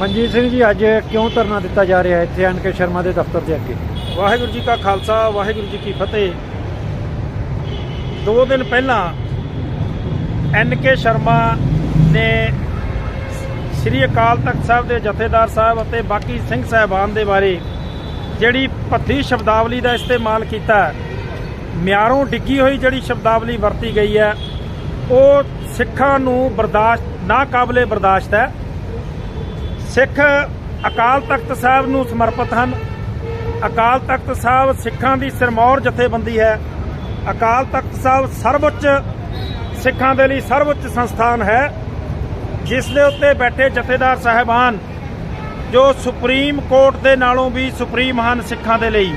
ਮਨਜੀਤ ਸਿੰਘ ਜੀ, ਅੱਜ ਕਿਉਂ ਧਰਨਾ ਦਿੱਤਾ ਜਾ ਰਿਹਾ ਹੈ ਇੱਥੇ? ਐਨ ਕੇ ਸ਼ਰਮਾ ਦੇ ਦਫ਼ਤਰ ਦੇ ਅੱਗੇ। ਵਾਹਿਗੁਰੂ ਜੀ ਕਾ ਖਾਲਸਾ, ਵਾਹਿਗੁਰੂ ਜੀ ਕੀ ਫਤਿਹ। ਦੋ ਦਿਨ ਪਹਿਲਾਂ ਐਨ ਕੇ ਸ਼ਰਮਾ ਨੇ ਸ੍ਰੀ ਅਕਾਲ ਤਖਤ ਸਾਹਿਬ ਦੇ ਜਥੇਦਾਰ ਸਾਹਿਬ ਅਤੇ ਬਾਕੀ ਸਿੰਘ ਸਾਹਿਬਾਨ ਦੇ ਬਾਰੇ ਜਿਹੜੀ ਭੱਦੀ ਸ਼ਬਦਾਵਲੀ ਦਾ ਇਸਤੇਮਾਲ ਕੀਤਾ ਮਿਆਰੋਂ ਡਿੱਗੀ ਹੋਈ ਜਿਹੜੀ ਸ਼ਬਦਾਵਲੀ ਵਰਤੀ ਗਈ ਹੈ, ਉਹ ਸਿੱਖਾਂ ਨੂੰ ਬਰਦਾਸ਼ਤ ਨਾ ਕਾਬਲੇ ਬਰਦਾਸ਼ਤ ਹੈ। ਸਿੱਖ ਅਕਾਲ ਤਖਤ ਸਾਹਿਬ ਨੂੰ ਸਮਰਪਿਤ ਹਨ। ਅਕਾਲ ਤਖਤ ਸਾਹਿਬ ਸਿੱਖਾਂ ਦੀ ਸਿਰਮੌਰ ਜਥੇਬੰਦੀ ਹੈ। ਅਕਾਲ ਤਖਤ ਸਾਹਿਬ ਸਰਵਉੱਚ ਸਿੱਖਾਂ ਦੇ ਲਈ ਸਰਵਉੱਚ ਸੰਸਥਾਨ ਹੈ, ਜਿਸ ਦੇ ਉੱਤੇ ਬੈਠੇ ਜਥੇਦਾਰ ਸਾਹਿਬਾਨ, ਜੋ ਸੁਪਰੀਮ ਕੋਰਟ ਦੇ ਨਾਲੋਂ ਵੀ ਸੁਪਰੀਮ ਹਨ ਸਿੱਖਾਂ ਦੇ ਲਈ।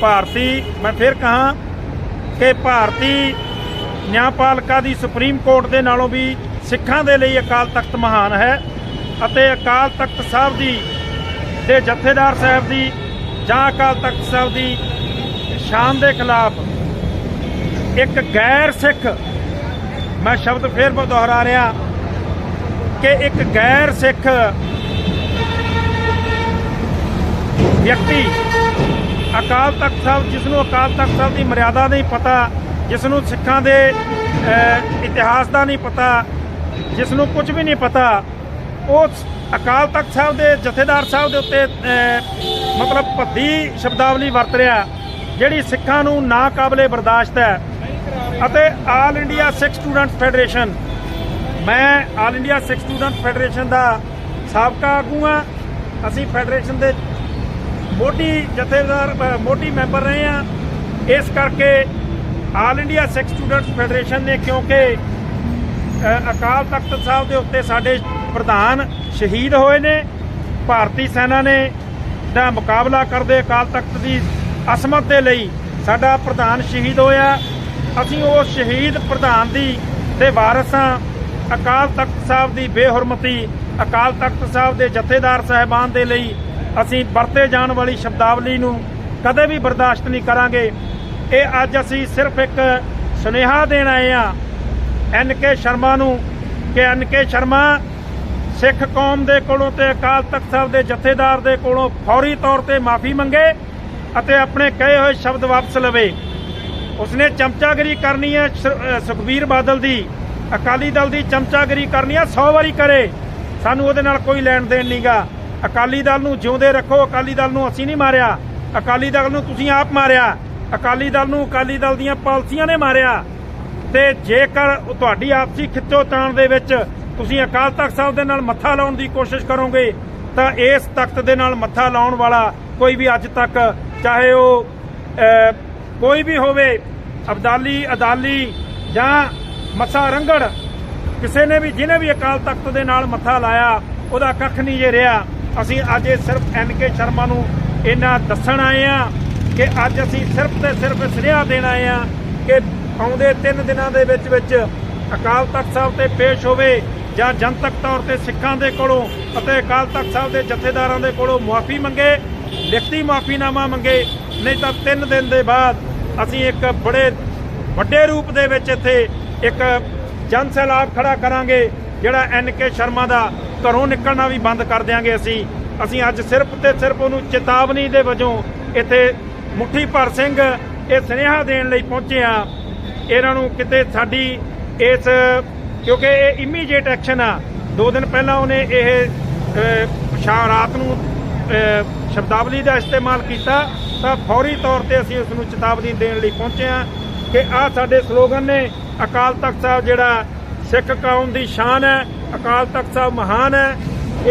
ਭਾਰਤੀ, ਮੈਂ ਫਿਰ ਕਹਾਂ ਕਿ ਭਾਰਤੀ ਨਿਆਂਪਾਲਕਾ ਦੀ ਸੁਪਰੀਮ ਕੋਰਟ ਦੇ ਨਾਲੋਂ ਵੀ ਸਿੱਖਾਂ ਦੇ ਲਈ ਅਕਾਲ ਤਖਤ ਮਹਾਨ ਹੈ। ਅਤੇ ਅਕਾਲ ਤਖਤ ਸਾਹਿਬ ਦੀ ਦੇ ਜਥੇਦਾਰ ਸਾਹਿਬ ਦੀ, ਜਾਂ ਅਕਾਲ ਤਖਤ ਸਾਹਿਬ ਦੀ ਸ਼ਾਨ ਦੇ ਖਿਲਾਫ ਇੱਕ ਗੈਰ ਸਿੱਖ, ਮੈਂ ਸ਼ਬਦ ਫੇਰ ਦੁਹਰਾ ਰਿਹਾ ਕਿ ਇੱਕ ਗੈਰ ਸਿੱਖ ਵਿਅਕਤੀ ਅਕਾਲ ਤਖਤ ਸਾਹਿਬ ਜਿਸ ਨੂੰ ਅਕਾਲ ਤਖਤ ਸਾਹਿਬ ਦੀ ਮਰਿਆਦਾ ਨਹੀਂ ਪਤਾ ਜਿਸ ਨੂੰ ਸਿੱਖਾਂ ਦੇ ਇਤਿਹਾਸ ਦਾ ਨਹੀਂ ਪਤਾ ਜਿਸ ਨੂੰ ਕੁਝ ਵੀ ਨਹੀਂ ਪਤਾ ਉਹ ਅਕਾਲ ਤਖਤ ਸਾਹਿਬ ਦੇ ਜਥੇਦਾਰ ਸਾਹਿਬ ਦੇ ਉੱਤੇ ਮਤਲਬ ਭੱਦੀ ਸ਼ਬਦਾਵਲੀ ਵਰਤ ਰਿਹਾ ਜਿਹੜੀ ਸਿੱਖਾਂ ਨੂੰ ਨਾ ਕਾਬਲੇ ਬਰਦਾਸ਼ਤ ਹੈ। ਅਤੇ all India Sikh student federation ਮੈਂ all India Sikh student federation ਦਾ ਸਾਬਕਾ ਆਗੂ ਹਾਂ। ਅਸੀਂ ਫੈਡਰੇਸ਼ਨ ਦੇ ਮੋਢੀ ਜਥੇਦਾਰ ਅ, ਮੋਢੀ ਮੈਂਬਰ ਰਹੇ ਹਾਂ। ਇਸ ਕਰਕੇ all India Sikh students federation ਨੇ ਕਿਉਂਕਿ ਅਕਾਲ ਤਖਤ ਸਾਹਿਬ ਦੇ ਉੱਤੇ ਸਾਡੇ ਪ੍ਰਧਾਨ ਸ਼ਹੀਦ ਹੋਏ ਨੇ। ਭਾਰਤੀ ਸੈਨਾ ਨੇ ਦਾ ਮੁਕਾਬਲਾ ਕਰਦੇ ਅਕਾਲ ਤਖਤ ਦੀ ਅਸਮਤ ਦੇ ਲਈ ਸਾਡਾ ਪ੍ਰਧਾਨ ਸ਼ਹੀਦ ਹੋਇਆ। ਅਸੀਂ ਉਹ ਸ਼ਹੀਦ ਪ੍ਰਧਾਨ ਦੀ ਦੇ ਵਾਰਸਾਂ ਅਕਾਲ ਤਖਤ ਸਾਹਿਬ ਦੀ ਬੇਹਰਮਤੀ ਅਕਾਲ ਤਖਤ ਸਾਹਿਬ ਦੇ ਜਥੇਦਾਰ ਸਾਹਿਬਾਨ ਦੇ ਲਈ ਅਸੀਂ ਵਰਤੇ ਜਾਣ ਵਾਲੀ ਸ਼ਬਦਾਵਲੀ ਨੂੰ ਕਦੇ ਵੀ ਬਰਦਾਸ਼ਤ ਨਹੀਂ ਕਰਾਂਗੇ। ਇਹ ਅੱਜ ਅਸੀਂ ਸਿਰਫ ਇੱਕ ਸੁਨੇਹਾ ਦੇਣ ਆਏ ਆ ਐਨ ਕੇ ਸ਼ਰਮਾ ਨੂੰ ਕਿ ਐਨ ਕੇ ਸ਼ਰਮਾ ਸਿੱਖ ਕੌਮ ਦੇ ਕੋਲੋਂ ਤੇ ਅਕਾਲ ਤਖਤ ਸਾਹਿਬ ਦੇ ਜਥੇਦਾਰ ਦੇ ਕੋਲੋਂ ਫੌਰੀ ਤੌਰ ਤੇ ਮਾਫੀ ਮੰਗੇ ਅਤੇ ਆਪਣੇ ਕਹੇ ਹੋਏ ਸ਼ਬਦ ਵਾਪਸ ਲਵੇ। ਉਸਨੇ ਚਮਚਾਗਰੀ ਕਰਨੀ ਹੈ ਸੁਖਬੀਰ ਬਾਦਲ ਦੀ, ਅਕਾਲੀ ਦਲ ਦੀ ਚਮਚਾਗਰੀ ਕਰਨੀ ਹੈ 100 ਵਾਰੀ ਕਰੇ। ਸਾਨੂੰ ਉਹਦੇ ਨਾਲ ਕੋਈ ਲੈਣ ਦੇਣ ਨਹੀਂਗਾ ਅਕਾਲੀ ਦਲ ਨੂੰ ਜਿਉਂਦੇ ਰੱਖੋ, ਅਕਾਲੀ ਦਲ ਨੂੰ ਅਸੀਂ ਨਹੀਂ ਮਾਰਿਆ। ਅਕਾਲੀ ਦਲ ਨੂੰ ਤੁਸੀਂ ਆਪ ਮਾਰਿਆ। ਅਕਾਲੀ ਦਲ ਨੂੰ ਅਕਾਲੀ ਦਲ ਦੀਆਂ ਪਾਲਸੀਆਂ ਨੇ ਮਾਰਿਆ। ਤੇ ਜੇਕਰ ਤੁਹਾਡੀ ਆਪਸੀ ਖਿੱਚੋ ਖਿੱਚੋਤਾਣ ਦੇ ਵਿੱਚ ਤੁਸੀਂ ਅਕਾਲ ਤਖਤ ਸਾਹਿਬ ਦੇ ਨਾਲ ਮੱਥਾ ਲਾਉਣ ਦੀ ਕੋਸ਼ਿਸ਼ ਕਰੋਗੇ, ਤਾਂ ਇਸ ਤਖਤ ਦੇ ਨਾਲ ਮੱਥਾ ਲਾਉਣ ਵਾਲਾ ਕੋਈ ਵੀ ਅੱਜ ਤੱਕ, ਚਾਹੇ ਉਹ ਕੋਈ ਵੀ ਹੋਵੇ, ਅਬਦਾਲੀ, ਅਦਾਲੀ ਜਾਂ ਮੱਥਾ ਰੰਗੜ, ਕਿਸੇ ਨੇ ਵੀ, ਜਿਹਨੇ ਵੀ ਅਕਾਲ ਤਖਤ ਦੇ ਨਾਲ ਮੱਥਾ ਲਾਇਆ, ਉਹਦਾ ਕੱਖ ਨਹੀਂ ਜੇ ਰਿਹਾ। ਅਸੀਂ ਅੱਜ ਇਹ ਸਿਰਫ ਐਨ ਕੇ ਸ਼ਰਮਾ ਨੂੰ ਇਹਨਾਂ ਦੱਸਣ ਆਏ ਆ ਕਿ ਅੱਜ ਅਸੀਂ ਸਿਰਫ ਤੇ ਸਿਰਫ ਸੁਨੇਹਾ ਦੇਣ ਆਏ ਆ ਕਿ ਆਉਂਦੇ 3 ਦਿਨਾਂ ਦੇ ਵਿੱਚ ਵਿੱਚ ਅਕਾਲ ਤਖਤ ਸਾਹਿਬ ਤੇ ਪੇਸ਼ ਹੋਵੇ। ਜਾਂ ਜਨਤਕ ਤੌਰ ਤੇ ਸਿੱਖਾਂ ਦੇ ਕੋਲੋਂ ਅਤੇ ਅਕਾਲ ਤਖਤ ਸਾਹਿਬ ਦੇ ਜਥੇਦਾਰਾਂ ਦੇ ਕੋਲੋਂ ਮੁਆਫੀ ਮੰਗੇ, ਲਿਖਤੀ ਮੁਆਫੀਨਾਮਾ ਮੰਗੇ, ਨਹੀਂ ਤਾਂ 3 ਦਿਨ ਦੇ ਬਾਅਦ ਅਸੀਂ ਇੱਕ ਬੜੇ ਵੱਡੇ ਰੂਪ ਦੇ ਵਿੱਚ ਇੱਥੇ ਇੱਕ ਜਨ ਸੈਲਾਬ ਖੜਾ ਕਰਾਂਗੇ, ਜਿਹੜਾ ਐਨ ਕੇ ਸ਼ਰਮਾ ਦਾ ਘਰੋਂ ਨਿਕਲਣਾ ਵੀ ਬੰਦ ਕਰ ਦਿਆਂਗੇ ਅਸੀਂ। ਅਸੀਂ ਅੱਜ ਸਿਰਫ ਤੇ ਸਿਰਫ ਉਹਨੂੰ ਚੇਤਾਵਨੀ ਦੇ ਵਜੋਂ ਇੱਥੇ ਮੁੱਠੀ ਭਰ ਸਿੰਘ ਇਹ ਸੁਨੇਹਾ ਦੇਣ ਲਈ ਪਹੁੰਚੇ ਆ ਇਹਨਾਂ ਨੂੰ ਕਿਤੇ ਸਾਡੀ ਇਸ ਕਿਉਂਕਿ ਇਹ ਇਮੀਡੀਏਟ ਐਕਸ਼ਨ ਆ। ਦੋ ਦਿਨ ਪਹਿਲਾਂ ਉਹਨੇ ਇਹ ਅਹ, ਰਾਤ ਨੂੰ ਸ਼ਬਦਾਵਲੀ ਦਾ ਇਸਤੇਮਾਲ ਕੀਤਾ। ਤਾਂ ਫੌਰੀ ਤੌਰ ਤੇ ਅਸੀਂ ਉਸ ਨੂੰ ਚੇਤਾਵਨੀ ਦੇਣ ਲਈ ਪਹੁੰਚੇ ਆ ਕਿ ਆਹ ਸਾਡੇ ਸਲੋਗਨ ਨੇ ਅਕਾਲ ਤਖਤ ਸਾਹਿਬ ਜਿਹੜਾ ਸਿੱਖ ਕੌਮ ਦੀ ਸ਼ਾਨ ਹੈ ਅਕਾਲ ਤਖਤ ਸਾਹਿਬ ਮਹਾਨ ਹੈ।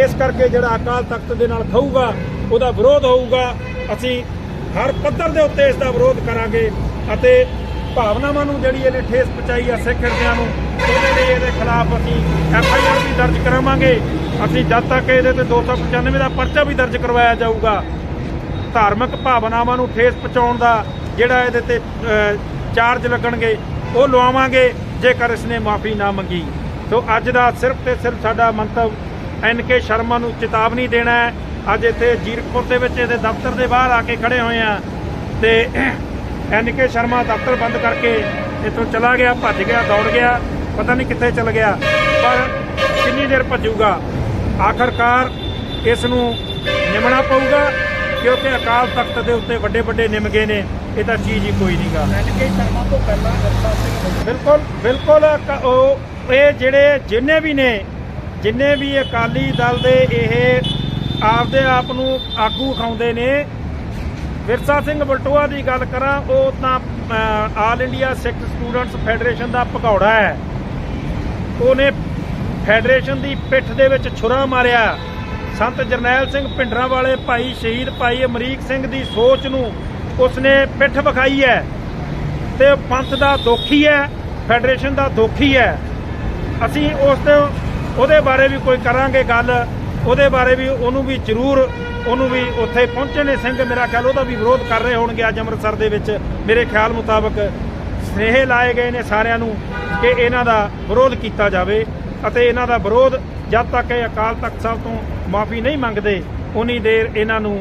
ਇਸ ਕਰਕੇ ਜਿਹੜਾ ਅਕਾਲ ਤਖਤ ਦੇ ਨਾਲ ਖਾਊਗਾ ਉਹਦਾ ਵਿਰੋਧ ਹੋਊਗਾ। ਅਸੀਂ ਹਰ ਪੱਧਰ ਦੇ ਉੱਤੇ ਇਸ ਦਾ ਵਿਰੋਧ ਕਰਾਂਗੇ ਅਤੇ ਭਾਵਨਾਵਾਂ ਨੂੰ ਜਿਹੜੀ ਇਹਨੇ ਠੇਸ ਪਹੁੰਚਾਈ ਆ ਸਿੱਖ ਹਿਰਦਿਆਂ ਨੂੰ, ਉਹਦੇ ਲਈ ਇਹਦੇ ਖਿਲਾਫ ਅਸੀਂ ਐਫ ਆਈ ਆਰ ਵੀ ਦਰਜ ਕਰਾਵਾਂਗੇ। ਅਸੀਂ ਜਦ ਤੱਕ ਇਹਦੇ ਤੇ 295 ਦਾ ਪਰਚਾ ਵੀ ਦਰਜ ਕਰਵਾਇਆ ਜਾਊਗਾ, ਧਾਰਮਿਕ ਭਾਵਨਾਵਾਂ ਨੂੰ ਠੇਸ ਪਹੁੰਚਾਉਣ ਦਾ ਜਿਹੜਾ ਇਹਦੇ ਤੇ ਚਾਰਜ ਲੱਗਣਗੇ, ਉਹ ਲਵਾਵਾਂਗੇ, ਜੇਕਰ ਇਸਨੇ ਮਾਫੀ ਨਾ ਮੰਗੀ। ਸੋ ਅੱਜ ਦਾ ਸਿਰਫ ਤੇ ਸਿਰਫ ਸਾਡਾ ਮੰਤਵ ਐਨ ਕੇ ਸ਼ਰਮਾ ਨੂੰ ਚੇਤਾਵਨੀ ਦੇਣਾ ਹੈ। ਅੱਜ ਇੱਥੇ ਜੀਰਕਪੁਰ ਦੇ ਵਿੱਚ ਇਹਦੇ ਦਫ਼ਤਰ ਦੇ ਬਾਹਰ ਆ ਕੇ ਖੜੇ ਹੋਏ ਆ ਤੇ ਐਨ ਕੇ ਸ਼ਰਮਾ ਦਫ਼ਤਰ ਬੰਦ ਕਰਕੇ ਇੱਥੋਂ ਚਲਾ ਗਿਆ ਭੱਜ ਗਿਆ ਦੌੜ ਗਿਆ ਪਤਾ ਨਹੀਂ ਕਿੱਥੇ ਚਲ ਗਿਆ ਪਰ ਕਿੰਨੀ ਦੇਰ ਭੱਜੂਗਾ? ਆਖਰਕਾਰ ਇਸ ਨੂੰ ਨਿਮਣਾ ਪਊਗਾ ਕਿਉਂਕਿ ਅਕਾਲ ਤਖਤ ਦੇ ਉੱਤੇ ਵੱਡੇ ਵੱਡੇ ਨਿਮਗੇ ਨੇ ਇਹ ਤਾਂ ਚੀਜ਼ ਹੀ ਕੋਈ ਨਹੀਂਗਾ ਐਨਕੇ ਸ਼ਰਮਾ ਤੋਂ ਪਹਿਲਾਂ ਵਿਰਸਾ ਸਿੰਘ ਬਿਲਕੁਲ ਬਿਲਕੁਲ ਉਹ ਇਹ ਜਿਹੜੇ ਜਿੰਨੇ ਵੀ ਨੇ ਜਿੰਨੇ ਵੀ ਅਕਾਲੀ ਦਲ ਦੇ ਇਹ ਆਪਦੇ ਆਪ ਨੂੰ ਆਗੂ ਖਾਉਂਦੇ ਨੇ ਵਿਰਸਾ ਸਿੰਘ ਬਲਟੋਆ ਦੀ ਗੱਲ ਕਰਾਂ, ਉਹ ਤਾਂ all India Sikh students federation ਦਾ ਭਗੌੜਾ ਹੈ। ਉਹਨੇ ਫੈਡਰੇਸ਼ਨ ਦੀ ਪਿੱਠ ਦੇ ਵਿੱਚ ਛੁਰਾ ਮਾਰਿਆ। ਸੰਤ ਜਰਨੈਲ ਸਿੰਘ ਭਿੰਡਰਾਂ ਵਾਲੇ ਭਾਈ ਸ਼ਹੀਦ ਭਾਈ ਅਮਰੀਕ ਸਿੰਘ ਦੀ ਸੋਚ ਨੂੰ ਉਸਨੇ ਪਿੱਠ ਵਿਖਾਈ ਹੈ ਤੇ ਪੰਥ ਦਾ ਦੋਖੀ ਹੈ, ਫੈਡਰੇਸ਼ਨ ਦਾ ਦੋਖੀ ਹੈ। ਅਸੀਂ ਉਸ ਦੇ ਉਹਦੇ ਬਾਰੇ ਵੀ ਕੋਈ ਕਰਾਂਗੇ ਗੱਲ। ਉਹਦੇ ਬਾਰੇ ਵੀ ਉਹਨੂੰ ਵੀ ਜ਼ਰੂਰ ਉਹਨੂੰ ਵੀ ਉੱਥੇ ਪਹੁੰਚੇ ਨੇ ਸਿੰਘ ਮੇਰਾ ਖਿਆਲ ਉਹਦਾ ਵੀ ਵਿਰੋਧ ਕਰ ਰਹੇ ਹੋਣਗੇ ਅੱਜ ਅੰਮ੍ਰਿਤਸਰ ਦੇ ਵਿੱਚ। ਮੇਰੇ ਖਿਆਲ ਮੁਤਾਬਕ ਸਨੇਹ ਲਾਏ ਗਏ ਨੇ ਸਾਰਿਆਂ ਨੂੰ ਕਿ ਇਹਨਾਂ ਦਾ ਵਿਰੋਧ ਕੀਤਾ ਜਾਵੇ ਅਤੇ ਇਹਨਾਂ ਦਾ ਵਿਰੋਧ ਜਦ ਤੱਕ ਇਹ ਅਕਾਲ ਤਖਤ ਸਾਹਿਬ ਤੋਂ ਮਾਫੀ ਨਹੀਂ ਮੰਗਦੇ, ਉਨੀ ਦੇਰ ਇਹਨਾਂ ਨੂੰ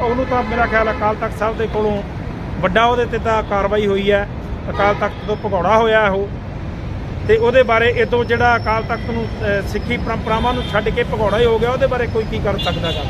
ਉਹਨੂੰ ਤਾਂ ਮੇਰਾ ਖਿਆਲ ਅਕਾਲ ਤਖਤ ਸਾਹਿਬ ਦੇ ਕੋਲੋਂ ਵੱਡਾ ਉਹਦੇ ਤੇ ਤਾਂ ਕਾਰਵਾਈ ਹੋਈ ਹੈ। ਅਕਾਲ ਤਖਤ ਤੋਂ ਭਗੌੜਾ ਹੋਇਆ ਉਹ। ਤੇ ਉਹਦੇ ਬਾਰੇ ਇਦੋਂ ਜਿਹੜਾ ਅਕਾਲ ਤਖਤ ਨੂੰ ਸਿੱਖੀ ਪਰੰਪਰਾਵਾਂ ਨੂੰ ਛੱਡ ਕੇ ਭਗੌੜਾ ਹੀ ਹੋ ਗਿਆ, ਉਹਦੇ ਬਾਰੇ ਕੋਈ ਕੀ ਕਰ ਸਕਦਾ ਗਾ?